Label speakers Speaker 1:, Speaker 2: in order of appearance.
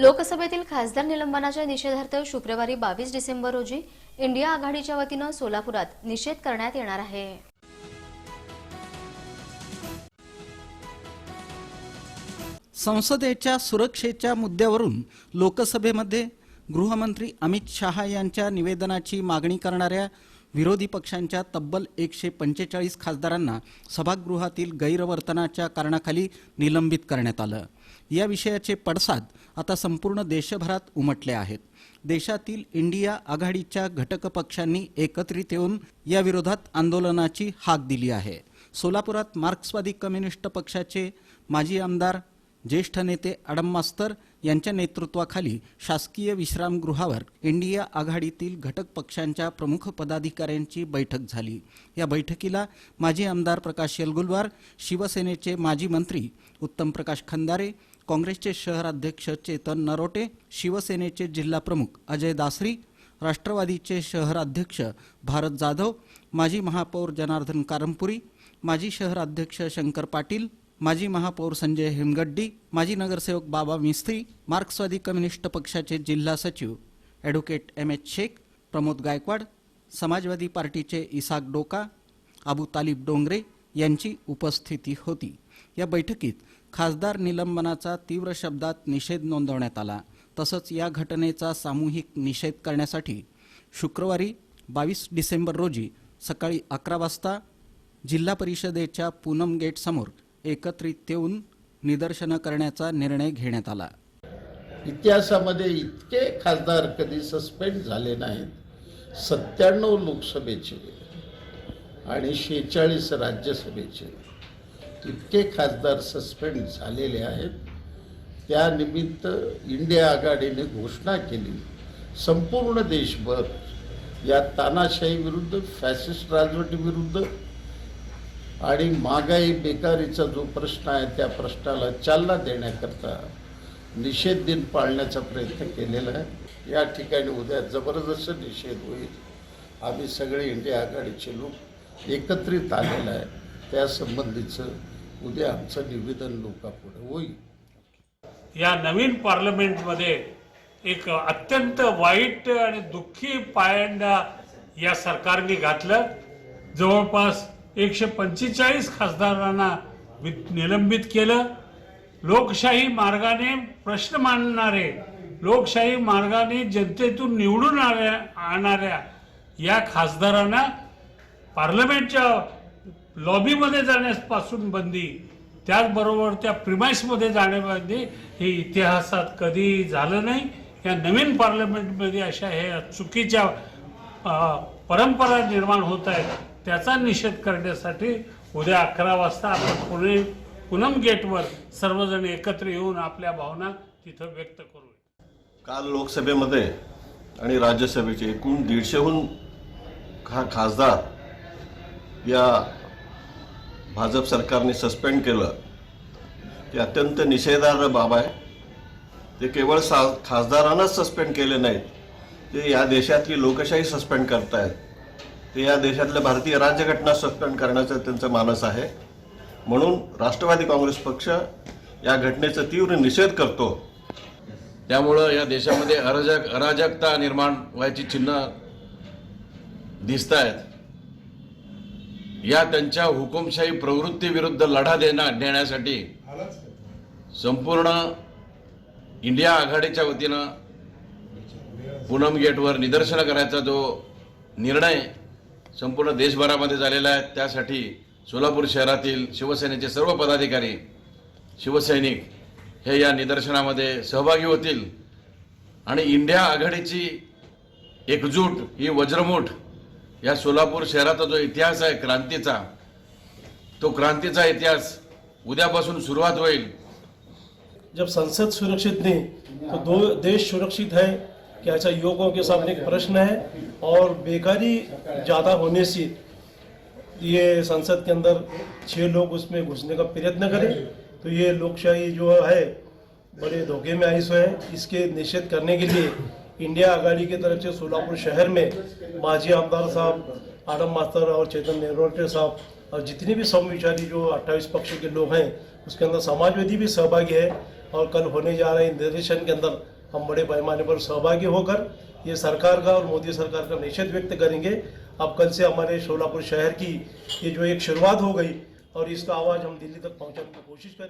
Speaker 1: लोकसभेतील खासदार निलंबनाच्या निषेधार्थ शुक्रवारी बावीस डिसेंबर रोजी इंडिया आघाडीच्या वतीनं सोलापुरात निषेध करण्यात येणार आहे.
Speaker 2: संसदेच्या सुरक्षेच्या मुद्द्यावरून लोकसभेमध्ये गृहमंत्री अमित शहा यांच्या निवेदनाची मागणी करणाऱ्या विरोधी पक्षांच्या तब्बल एकशे पंचेचाळीस खासदारांना सभागृहातील गैरवर्तनाच्या कारणाखाली निलंबित करण्यात आलं. या विषयाचे पडसाद आता संपूर्ण देशभरात उमटले आहेत. देशातील इंडिया आघाडीच्या घटक पक्षांनी एकत्रित येऊन या विरोधात आंदोलनाची हाक दिली आहे. सोलापुरात मार्क्सवादी कम्युनिस्ट पक्षाचे माजी आमदार ज्येष्ठ नेते अडम मास्तर यांच्या नेतृत्वाखाली शासकीय विश्रामगृहावर इंडिया आघाडीतील घटक पक्षांच्या प्रमुख पदाधिकाऱ्यांची बैठक झाली. या बैठकीला माजी आमदार प्रकाश येलगुलवार शिवसेनेचे माजी मंत्री उत्तम प्रकाश खंदारे काँग्रेसचे शहराध्यक्ष चेतन नरोटे शिवसेनेचे जिल्हाप्रमुख अजय दासरी राष्ट्रवादीचे शहराध्यक्ष भारत जाधव माजी महापौर जनार्दन कारंपुरी माजी शहराध्यक्ष शंकर पाटील माजी महापौर संजय हेमगड्डी माजी नगरसेवक बाबा मिस्त्री मार्क्सवादी कम्युनिस्ट पक्षाचे जिल्हा सचिव advocate M H Shaikh Pramod Gaikwad Samajwadi पार्टीचे इसाक डोका अबू तालिब डोंगरे यांची उपस्थिती होती. या बैठकीत खासदार निलंबनाचा तीव्र शब्दात निषेध नोंदवण्यात आला. तसंच या घटनेचा सामूहिक निषेध करण्यासाठी शुक्रवारी बावीस डिसेंबर रोजी सकाळी अकरा वाजता जिल्हा परिषदेच्या पूनम गेटसमोर एकत्रित येऊन निदर्शनं करण्याचा निर्णय घेण्यात आला.
Speaker 3: इतिहासामध्ये इतके खासदार कधी सस्पेंड झाले नाहीत. सत्त्याण्णव लोकसभेचे आणि शेहेचाळीस राज्यसभेचे इतके खासदार सस्पेंड झालेले आहेत. त्यानिमित्त इंडिया आघाडीने घोषणा केली. संपूर्ण देशभर या तानाशाही विरुद्ध फॅसिस्ट राजवटीविरुद्ध आणि महागाई बेकारीचा जो प्रश्न आहे त्या प्रश्नाला चालना देण्याकरता निषेध दिन पाळण्याचा प्रयत्न केलेला आहे. या ठिकाणी उद्या जबरदस्त निषेध होईल. आम्ही सगळे इंडिया आघाडीचे लोक एकत्रित आलेलं आहे. त्यासंबंधीचं उद्या आमचं निवेदन लोकापुढे होईल.
Speaker 4: या नवीन पार्लमेंटमध्ये एक अत्यंत वाईट आणि दुःखी पायंडा या सरकारने घातलं. जवळपास एकशे पंचेचाळीस खासदारांना वि- निलंबित केलं. लोकशाही मार्गाने प्रश्न मांडणारे लोकशाही मार्गाने जनतेतून निवडून आल्या आणणाऱ्या या खासदारांना पार्लमेंटच्या लॉबीमध्ये जाण्यापासून बंदी त्याचबरोबर त्या प्रिमाइसमध्ये जाण्यामध्ये हे इतिहासात कधी झालं नाही. या नवीन पार्लमेंटमध्ये अशा ह्या चुकीच्या परंपरा निर्माण होत आहेत. त्याचा निषेध करण्यासाठी उद्या अकरा वाजता आपण पुणे पूनम गेटवर सर्वजण एकत्र येऊन आपल्या भावना तिथं व्यक्त करू
Speaker 5: काल लोकसभेमध्ये आणि राज्यसभेचे एकूण दीडशेहून खा खासदार या भाजप सरकारने सस्पेंड केलं. ते अत्यंत निषेधार्ह बाब आहे. ते केवळ सा खासदारांनाच सस्पेंड केले नाहीत. ते या देशातली लोकशाही सस्पेंड करतायत. ते या देशातल्या भारतीय राज्यघटना सस्पेंड करण्याचा त्यांचा मानस आहे. म्हणून राष्ट्रवादी काँग्रेस पक्ष या घटनेचा तीव्र निषेध करतो.
Speaker 6: त्यामुळं या देशामध्ये अराजक अराजकता निर्माण व्हायची चिन्ह दिसत आहेत या त्यांच्या हुकुमशाही प्रवृत्तीविरुद्ध लढा देण्या देण्यासाठी संपूर्ण इंडिया आघाडीच्या वतीनं पूनम गेटवर निदर्शनं करायचा जो निर्णय संपूर्ण देशभरामध्ये झालेला आहे. त्यासाठी सोलापूर शहरातील शिवसेनेचे सर्व पदाधिकारी शिवसैनिक हे या निदर्शनामध्ये सहभागी होतील. आणि इंडिया आघाडीची एकजूट ही वज्रमूठ या सोलापूर शहराचा जो इतिहास आहे क्रांतीचा तो क्रांतीचा इतिहास उद्यापासून सुरुवात होईल.
Speaker 7: जब संसद सुरक्षित नहीं तो दो देश सुरक्षित है कि ऐसा युवकों के सामने एक प्रश्न है और बेकारी ज़्यादा होने से ये संसद के अंदर छह लोग उसमें घुसने का प्रयत्न करें। तो ये लोकशाही जो है, बड़े धोखे में आई सो है। इसके निषेध करने के लिए इंडिया आघाड़ी की तरफ़ से सोलापुर शहर में माजी आमदार साहब, आडम मास्टर और चेतन नेहरोटे साहब और जितने भी समविचारी जो अट्ठाईस पक्ष के लोग हैं, उसके अंदर समाजवादी भी सहभागी है और कल होने जा रहे निर्देशन के अंदर हम बड़े पैमाने पर सहभागी होकर ये सरकार का और मोदी सरकार का निषेध व्यक्त करेंगे। अब कल से हमारे शोलापुर शहर की ये जो एक शुरुआत हो गई और इसका आवाज़ हम दिल्ली तक पहुँचाने की कोशिश करेंगे।